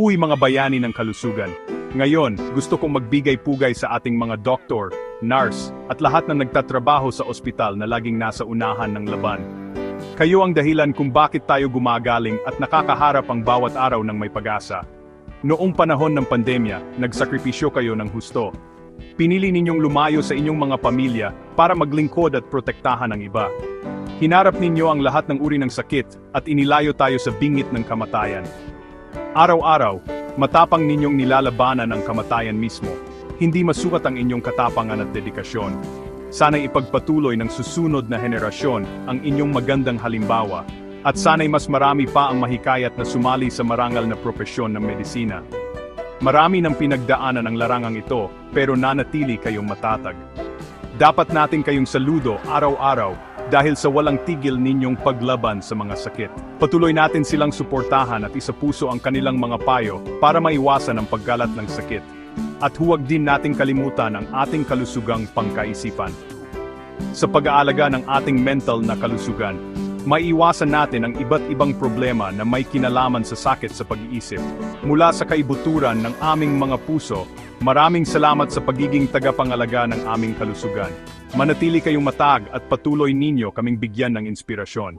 Uy mga bayani ng kalusugan. Ngayon, gusto kong magbigay pugay sa ating mga doktor, nurse, at lahat na nagtatrabaho sa ospital na laging nasa unahan ng laban. Kayo ang dahilan kung bakit tayo gumagaling at nakakaharap ang bawat araw ng may pag-asa. Noong panahon ng pandemya, nagsakripisyo kayo ng husto. Pinili ninyong lumayo sa inyong mga pamilya para maglingkod at protektahan ang iba. Hinarap ninyo ang lahat ng uri ng sakit at inilayo tayo sa bingit ng kamatayan. Araw-araw, matapang ninyong nilalabanan ang kamatayan mismo. Hindi masukat ang inyong katapangan at dedikasyon. Sana'y ipagpatuloy ng susunod na henerasyon ang inyong magandang halimbawa, at sana'y mas marami pa ang mahikayat na sumali sa marangal na propesyon ng medisina. Marami ng pinagdaanan ang larangang ito, pero nanatili kayong matatag. Dapat natin kayong saludo araw-araw dahil sa walang tigil ninyong paglaban sa mga sakit. Patuloy natin silang suportahan at isapuso ang kanilang mga payo para maiwasan ang paggalat ng sakit. At huwag din nating kalimutan ang ating kalusugang pangkaisipan. Sa pag-aalaga ng ating mental na kalusugan, maiiwasan natin ang iba't ibang problema na may kinalaman sa sakit sa pag-iisip. Mula sa kaibuturan ng aming mga puso, maraming salamat sa pagiging tagapangalaga ng aming kalusugan. Manatili kayong matag at patuloy ninyo kaming bigyan ng inspirasyon.